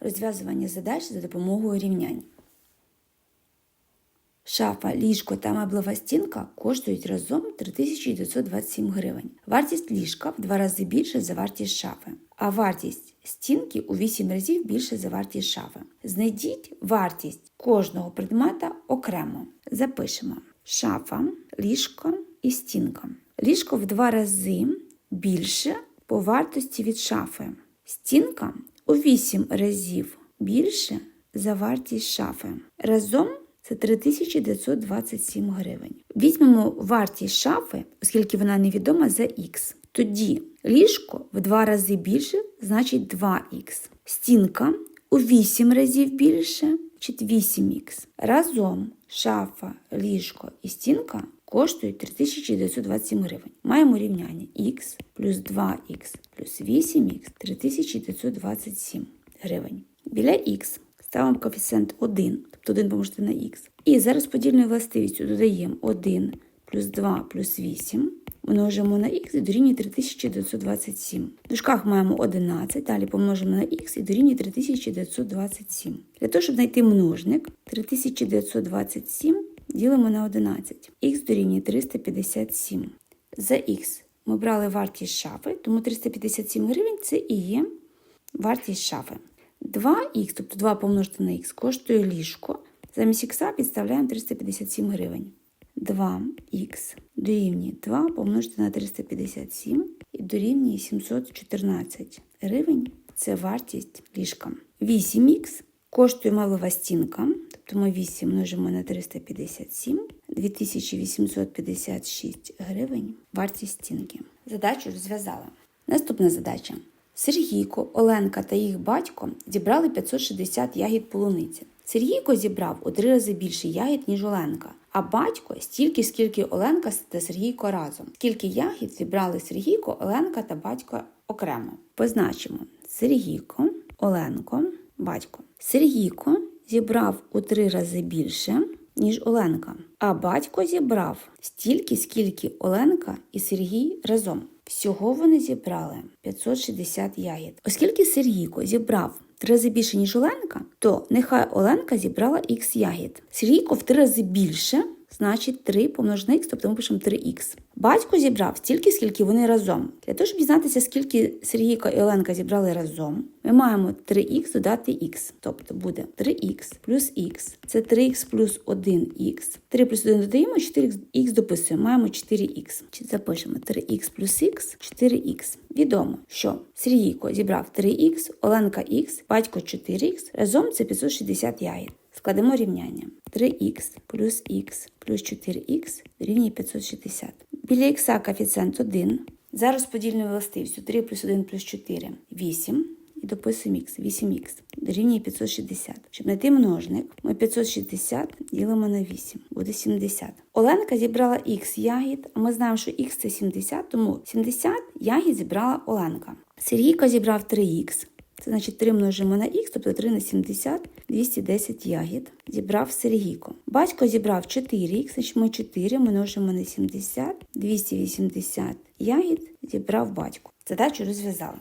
розв'язування задач за допомогою рівнянь. Шафа, ліжко та меблева стінка коштують разом 3927 гривень. Вартість ліжка в два рази більше за вартість шафи, а вартість стінки у 8 разів більше за вартість шафи. Знайдіть вартість кожного предмета окремо. Запишемо шафа, ліжко і стінка. Ліжко в два рази більше по вартості від шафи. Стінка у 8 разів більше за вартість шафи. Разом це 3927 гривень. Візьмемо вартість шафи, оскільки вона невідома за х. Тоді ліжко в два рази більше, значить 2х. Стінка у 8 разів більше, значить 8х. Разом шафа, ліжко і стінка коштують 3927 гривень. Маємо рівняння х плюс 2х плюс 8х 3927 гривень. Біля х ставимо коефіцієнт 1, тобто 1 помножити на х. І за розподільною властивістю додаємо 1 плюс 2 плюс 8. Множимо на х і дорівнює 3927. В дужках маємо 11, далі помножимо на х і дорівнює 3927. Для того, щоб знайти множник, 3927 ділимо на 11. х дорівнює 357. За х ми брали вартість шафи, тому 357 гривень це і є вартість шафи. 2х, тобто 2 помножити на х, коштує ліжко. Замість х підставляємо 357 гривень. 2х дорівнює 2 помножити на 357 і дорівнює 714 гривень. Це вартість ліжка. 8х коштує меблева стінка, тобто ми 8 множимо на 357, 2856 гривень вартість стінки. Задачу розв'язала. Наступна задача. Сергійко, Оленка та їх батько зібрали 560 ягід полуниці. Сергійко зібрав у три рази більше ягід, ніж Оленка, а батько стільки, скільки Оленка та Сергійко разом. Скільки ягід зібрали Сергійко, Оленка та батько окремо. Позначимо Сергійко, Оленко, батько. Сергійко зібрав у три рази більше, ніж Оленка, а батько зібрав стільки, скільки Оленка і Сергій разом. Всього вони зібрали 560 ягід. Оскільки Сергійко зібрав три рази більше, ніж Оленка, то нехай Оленка зібрала х ягід. Сергійко в три рази більше, значить 3 помножити х, тобто ми пишемо 3х. Батько зібрав стільки, скільки вони разом. Для того, щоб дізнатися, скільки Сергійко і Оленка зібрали разом, ми маємо 3х додати х. Тобто буде 3х плюс х. Це 3х плюс 1х. 3 плюс 1 додаємо, 4х дописуємо. Маємо 4х. Чи запишемо 3х плюс х, 4х. Відомо, що Сергійко зібрав 3х, Оленка х, батько 4х. Разом це 560 ягід. Складемо рівняння. 3х плюс х плюс 4х дорівнює 560. Біля х коефіцієнт 1. За розподільною властивістю 3 плюс 1 плюс 4 – 8. І дописуємо х, 8х дорівнює 560. Щоб знайти множник, ми 560 ділимо на 8, буде 70. Оленка зібрала х ягід, а ми знаємо, що х це 70, тому 70 ягід зібрала Оленка. Сергійко зібрав 3х, це значить 3 множимо на х, тобто 3 на 70, 210 ягід. Зібрав Сергійко. Батько зібрав 4х, значить ми 4 множимо на 70, 280 ягід зібрав батько. Задачу розв'язали.